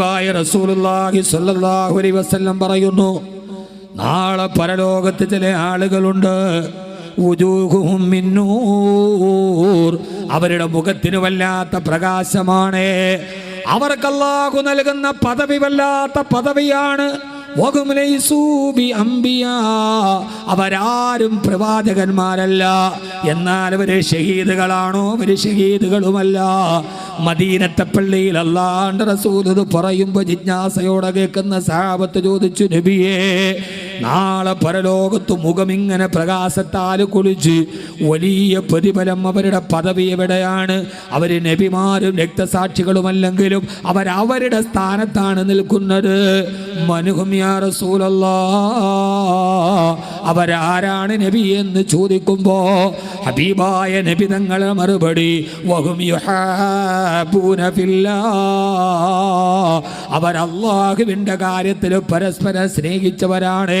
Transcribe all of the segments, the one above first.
ഹബീബായ റസൂലുള്ളാഹി സ്വല്ലല്ലാഹു അലൈഹി വസല്ലം പറയുന്നു നാളെ പരലോകത്ത് ചില ആളുകളുണ്ട്. അവരുടെ മുഖത്തിന് വല്ലാത്ത പ്രകാശമാണ്. അവർക്ക് അല്ലാഹു നൽകുന്ന പദവി വല്ലാത്ത പദവിയാണ്. അവരാരും പ്രവാചകന്മാരല്ല. എന്നാൽ അവർ ഷഹീദുകളാണോ? അവർ ഷഹീദുകളുമല്ല. മദീനത്തെ പള്ളിയിൽ അല്ലാണ്ട് റസൂൽ ഇത് പറയുമ്പോൾ ജിജ്ഞാസയോടെ കേൾക്കുന്ന സാപത്ത് ചോദിച്ചു നബിയേ നാളെ പരലോകത്ത് മുഖം ഇങ്ങനെ പ്രകാശത്താൽ കുളിച്ച് വലിയ പ്രതിഫലം അവരുടെ പദവി എവിടെയാണ്? അവർ നബിമാരും രക്തസാക്ഷികളുമല്ലെങ്കിലും അവരവരുടെ സ്ഥാനത്താണ് നിൽക്കുന്നത്. മനുഹുമിയാ അവരാരാണ് നബി എന്ന് ചോദിക്കുമ്പോ ഹബീബായ നബി തങ്ങളെ മറുപടി. അവർ അള്ളാഹുവിന്റെ കാര്യത്തിൽ പരസ്പരം സ്നേഹിച്ചവരാണ്.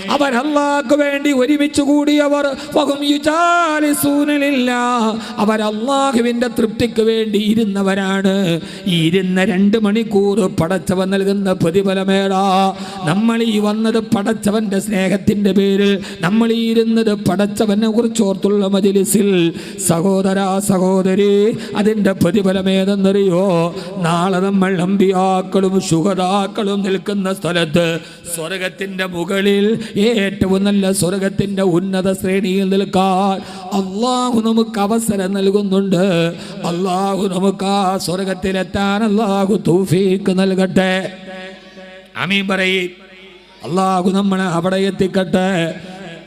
അവർ അള്ളാഹ്ക്ക് വേണ്ടി ഒരുമിച്ച് കൂടിയവർ. അവർ അള്ളാഹുവിന്റെ തൃപ്തിക്ക് വേണ്ടി ഇരുന്നവരാണ്. ഇരുന്ന രണ്ട് മണിക്കൂർ പടച്ചവൻ നൽകുന്ന പ്രതിഫലമേടാ. നമ്മൾ ഈ വന്നത് പടച്ചവന്റെ സ്നേഹത്തിന്റെ പേരിൽ നമ്മൾ ഈ ഇരുന്നത് പടച്ചവനെ കുറിച്ച് ഓർത്തുള്ള മജിലിസിൽ സഹോദര സഹോദരി അതിന്റെ പ്രതിഫലമേതെന്നറിയോ? നാളെ നമ്മൾ അമ്പിയാക്കളും സുഹതാക്കളും നിൽക്കുന്ന സ്ഥലത്ത് സ്വർഗത്തിന്റെ മുകളിൽ ഏറ്റവും നല്ല സ്വർഗത്തിന്റെ ഉന്നത ശ്രേണിയിൽ നിൽക്കാൻ അള്ളാഹു നമുക്ക് അവസരം നൽകുന്നുണ്ട്. അള്ളാഹു നമുക്ക് ആ സ്വർഗത്തിലെത്താൻ അള്ളാഹു തൂഫീക്ക് നൽകട്ടെ. അമീൻ പറയും. അള്ളാഹു നമ്മളെ അവിടെ എത്തിക്കട്ടെ.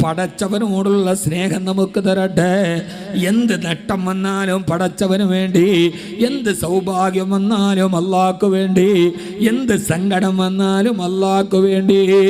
പടച്ചവനോടുള്ള സ്നേഹം നമുക്ക് തരട്ടെ. എന്ത് നട്ടം വന്നാലും പടച്ചവന് വേണ്ടി എന്ത് സൗഭാഗ്യം വന്നാലും അള്ളാഹ്ക്ക് വേണ്ടി എന്ത് സങ്കടം വന്നാലും അള്ളാഹ്ക്ക് വേണ്ടി.